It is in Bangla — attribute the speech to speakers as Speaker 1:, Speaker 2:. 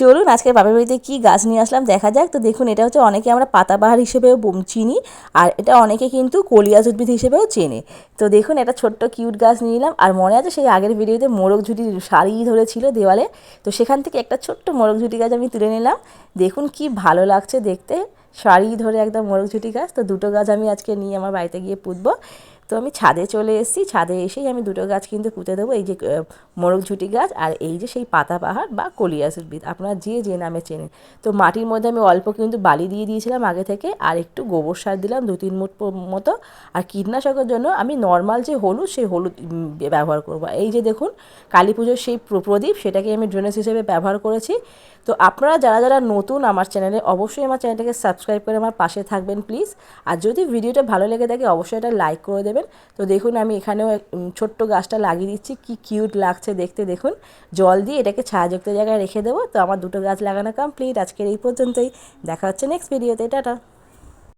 Speaker 1: চলুন আজকে বাপের বাড়িতে কী গাছ নিয়ে আসলাম দেখা যাক। তো দেখুন, এটা হচ্ছে অনেকে আমরা পাতাবাহার হিসেবেও চিনি আর এটা অনেকে কিন্তু কলিয়াজ উদ্ভিদ হিসেবেও চেনে। তো দেখুন, একটা ছোট্ট কিউট গাছ নিয়ে নিলাম আর মনে আছে সেই আগের ভিডিওতে মোরগ ঝুটি সারি ধরেছিল দেওয়ালে? তো সেখান থেকে একটা ছোট্ট মোরগ ঝুটি গাছ আমি তুলে নিলাম। দেখুন কি ভালো লাগছে দেখতে। সারি ধরে একদম মোরগ ঝুটি গাছ। তো দুটো গাছ আমি আজকে নিয়ে আমার বাড়িতে গিয়ে পুঁতবো। তো আমি ছাদে চলে এসেছি। ছাদে এসেই আমি দুটো গাছ কিন্তু পুঁতে দেবো, এই যে মোরগ ঝুটি গাছ আর এই যে সেই পাতাবাহার বা কলিয়াস উদ্ভিদ আপনারা যে যে নামে চেনেন। তো মাটির মধ্যে আমি অল্প কিন্তু বালি দিয়ে দিয়েছিলাম আগে থেকে আর একটু গোবর সার দিলাম দু তিন মুঠ মতো। আর কীটনাশকের জন্য আমি নর্মাল যে হলুদ, সেই হলুদ ব্যবহার করব। এই যে দেখুন, কালী পুজোর সেই প্র- প্রদীপ, সেটাকে আমি ড্রেনেজ হিসেবে ব্যবহার করেছি। তো আপনারা যারা যারা নতুন আমার চ্যানেলে, অবশ্যই আমার চ্যানেলটাকে সাবস্ক্রাইব করে আমার পাশে থাকবেন, প্লিজ। আর যদি ভিডিওটা ভালো লেগে থাকে, অবশ্যই এটা লাইক করে দেবেন। তো দেখুন, আমি এখানেও ছোট্ট গাছটা লাগিয়ে দিচ্ছি। কি কিউট লাগছে দেখতে, দেখুন। জল দিয়ে এটাকে ছায়াযুক্ত জায়গায় রেখে দেবো। তো আমার দুটো গাছ লাগানো কমপ্লিট আজকের এই পর্যন্তই। দেখা হচ্ছে নেক্সট ভিডিওতে টাটা।